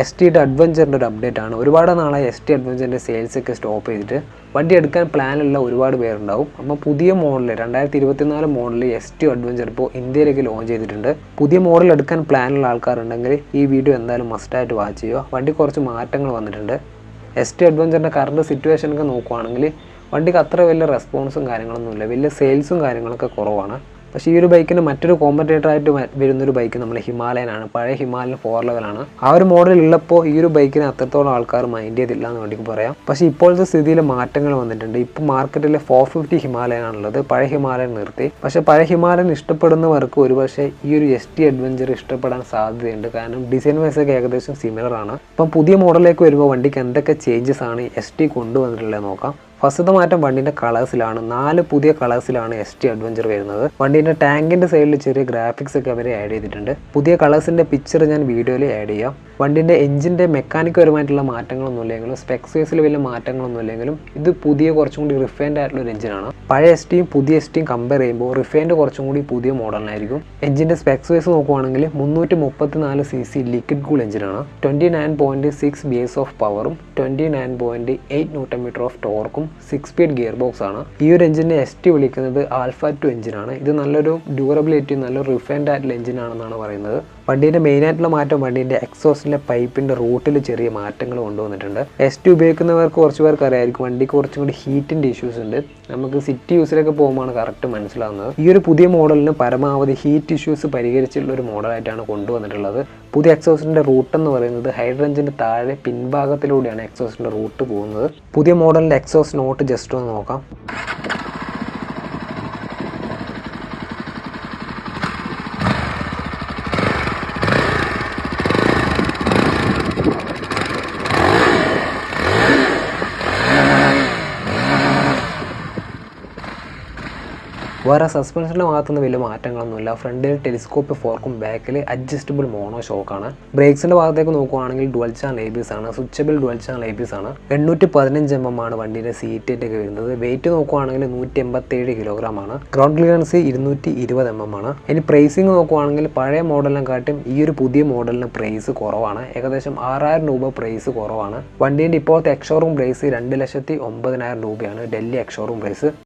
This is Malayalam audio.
എസ് ടിയുടെ അഡ്വഞ്ചറിന്റെ ഒരു അപ്ഡേറ്റ് ആണ്. ഒരുപാട് നാളായി എസ് ടി അഡ്വഞ്ചറിന്റെ സെയിൽസ് ഒക്കെ സ്റ്റോപ്പ് ചെയ്തിട്ട് വണ്ടി എടുക്കാൻ പ്ലാനുള്ള ഒരുപാട് പേരുണ്ടാവും. അപ്പോൾ പുതിയ മോഡൽ രണ്ടായിരത്തി ഇരുപത്തിനാല് മോഡൽ എസ് ടി അഡ്വഞ്ചർ ഇപ്പോൾ ഇന്ത്യയിലേക്ക് ലോഞ്ച് ചെയ്തിട്ടുണ്ട്. പുതിയ മോഡൽ എടുക്കാൻ പ്ലാനുള്ള ആൾക്കാരുണ്ടെങ്കിൽ ഈ വീഡിയോ എന്തായാലും മസ്റ്റായിട്ട് വാച്ച് ചെയ്യുക. വണ്ടി കുറച്ച് മാറ്റങ്ങൾ വന്നിട്ടുണ്ട്. എസ് ടി അഡ്വഞ്ചറിന്റെ കറണ്ട് സിറ്റുവേഷനൊക്കെ നോക്കുവാണെങ്കിൽ വണ്ടിക്ക് അത്ര വലിയ റെസ്പോൺസും കാര്യങ്ങളൊന്നുമില്ല. വലിയ സെയിൽസും കാര്യങ്ങളൊക്കെ കുറവാണ്. പക്ഷേ ഈ ഒരു ബൈക്കിന് മറ്റൊരു കോമ്പറ്റേറ്റർ ആയിട്ട് വരുന്നൊരു ബൈക്ക് നമ്മുടെ ഹിമാലയനാണ്. പഴയ ഹിമാലയൻ ഫോർ ലെവലാണ് ആ ഒരു മോഡലിൽ ഉള്ളപ്പോൾ ഈ ഒരു ബൈക്കിന് അത്രത്തോളം ആൾക്കാർ മൈൻഡ് ചെയ്തില്ല എന്ന് വേണ്ടി പറയാം. പക്ഷേ ഇപ്പോഴത്തെ സ്ഥിതിയിൽ മാറ്റങ്ങൾ വന്നിട്ടുണ്ട്. ഇപ്പോൾ മാർക്കറ്റിൽ ഫോർ ഫിഫ്റ്റി ഹിമാലയനാണുള്ളത്. പഴയ ഹിമാലയൻ നിർത്തി. പക്ഷേ പഴയ ഹിമാലയൻ ഇഷ്ടപ്പെടുന്നവർക്ക് ഒരുപക്ഷെ ഈ ഒരു എസ് ടി അഡ്വഞ്ചർ ഇഷ്ടപ്പെടാൻ സാധ്യതയുണ്ട്. കാരണം ഡിസൈൻ വൈസ് ഒക്കെ ഏകദേശം സിമിലർ ആണ്. ഇപ്പം പുതിയ മോഡലിലേക്ക് വരുമ്പോൾ വണ്ടിക്ക് എന്തൊക്കെ ചേഞ്ചസ് ആണ് എസ് ടി കൊണ്ടുവന്നിട്ടുള്ളത് നോക്കാം. ഫസ്റ്റത്തെ മാറ്റം വണ്ടിന്റെ കളേഴ്സിലാണ് നാല് പുതിയ കളേഴ്സിലാണ് എസ് ടി അഡ്വഞ്ചർ വരുന്നത്. വണ്ടിന്റെ ടാങ്കിന്റെ സൈഡിൽ ചെറിയ ഗ്രാഫിക്സ് ഒക്കെ അവർ ആഡ് ചെയ്തിട്ടുണ്ട്. പുതിയ കളേഴ്സിന്റെ പിക്ചർ ഞാൻ വീഡിയോയിൽ ആഡ് ചെയ്യാം. വണ്ടിന്റെ എഞ്ചിന്റെ മെക്കാനിക് പരമായിട്ടുള്ള മാറ്റങ്ങളൊന്നും ഇല്ലെങ്കിലും സ്പെക്സ് വൈസിൽ വലിയ മാറ്റങ്ങളൊന്നും ഇല്ലെങ്കിലും ഇത് പുതിയ കുറച്ചും കൂടി റിഫൈൻഡ് ആയിട്ടുള്ള ഒരു എഞ്ചിനാണ് പഴയ എസ് ടിയും പുതിയ എസ് ടിയും കമ്പയർ ചെയ്യുമ്പോൾ റിഫൈൻഡ് കുറച്ചും കൂടി പുതിയ മോഡലിനായിരിക്കും എഞ്ചിന്റെ സ്പെക്സ് വൈസ് നോക്കുവാണെങ്കിൽ മുന്നൂറ്റി മുപ്പത്തി നാല് സി സി ലിക്വിഡ് കൂൾ എഞ്ചിനാണ് twenty nine point six B S of പവറും twenty nine point eight newton metre of ടോർക്കും six speed gear box ആണ്. ഈ ഒരു എഞ്ചിനെ എസ് ടി വിളിക്കുന്നത് ആൽഫ ടു എഞ്ചിനാണ് ഇത് നല്ലൊരു ഡ്യൂറബിലിറ്റി നല്ലൊരു റിഫൈൻഡ് ആയിട്ടുള്ള എഞ്ചിനാണെന്നാണ് പറയുന്നത്. വണ്ടീന്റെ മെയിൻ ആയിട്ടുള്ള മാറ്റം വണ്ടീന്റെ എക്സോസിന്റെ പൈപ്പിന്റെ റൂട്ടിൽ ചെറിയ മാറ്റങ്ങൾ കൊണ്ടുവന്നിട്ടുണ്ട്. എസ് ടി ഉപയോഗിക്കുന്നവർക്ക് കുറച്ച് പേർക്ക് അറിയായിരിക്കും വണ്ടിക്ക് കുറച്ചും കൂടി ഹീറ്റിന്റെ ഇഷ്യൂസ് ഉണ്ട്. നമുക്ക് സിറ്റി യൂസിലൊക്കെ പോകുമ്പോൾ കറക്റ്റ് മനസ്സിലാവുന്നത്. ഈ ഒരു പുതിയ മോഡലിന് പരമാവധി ഹീറ്റ് ഇഷ്യൂസ് പരിഹരിച്ചുള്ള ഒരു മോഡലായിട്ടാണ് കൊണ്ടുവന്നിട്ടുള്ളത്. പുതിയ എക്സോസിന്റെ റൂട്ട് എന്ന് പറയുന്നത് ഹൈഡ്രഞ്ചിന്റെ താഴെ പിൻഭാഗത്തിലൂടെയാണ് എക്സോസിന്റെ റൂട്ട് പോകുന്നത്. പുതിയ മോഡലിന്റെ എക്സോസ് നോട്ട് ജസ്റ്റ് ഒന്ന് നോക്കാം. വേറെ സസ്പെൻഷന്റെ ഭാഗത്തുനിന്ന് വലിയ മാറ്റങ്ങളൊന്നുമില്ല. ഫ്രണ്ടിൽ ടെലിസ്കോപ്പ് ഫോർക്കും ബാക്കിൽ അഡ്ജസ്റ്റബിൾ മോണോ ഷോക്കാണ് ബ്രേക്സിന്റെ ഭാഗത്തേക്ക് നോക്കുവാണെങ്കിൽ ഡുവൽ ചാനൽ ലേബീസ് ആണ്. സ്വിച്ചബിൾ ഡുവൽ ചാനൽ ലേബീസ് ആണ്. എണ്ണൂറ്റി പതിനഞ്ച് എം എം ആണ് വണ്ടിയുടെ സീറ്റ് ഒക്കെ വരുന്നത്. വെയിറ്റ് നോക്കുവാണെങ്കിൽ നൂറ്റി എൺപത്തേഴ് കിലോഗ്രാം ആണ്. ഗ്രൗണ്ട് ക്ലിയറൻസ് ഇരുന്നൂറ്റി ഇരുപത് എം എം ആണ്. ഇനി പ്രൈസിങ് നോക്കുവാണെങ്കിൽ പഴയ മോഡലിനെ കാട്ടും ഈ ഒരു പുതിയ മോഡലിന് പ്രൈസ് കുറവാണ്. ഏകദേശം ആറായിരം രൂപ പ്രൈസ് കുറവാണ്. വണ്ടിയുടെ ഇപ്പോഴത്തെ എക്സോറൂം പ്രൈസ് രണ്ട് ലക്ഷത്തി ഒമ്പതിനായിരം രൂപയാണ്. Delhi ex-showroom price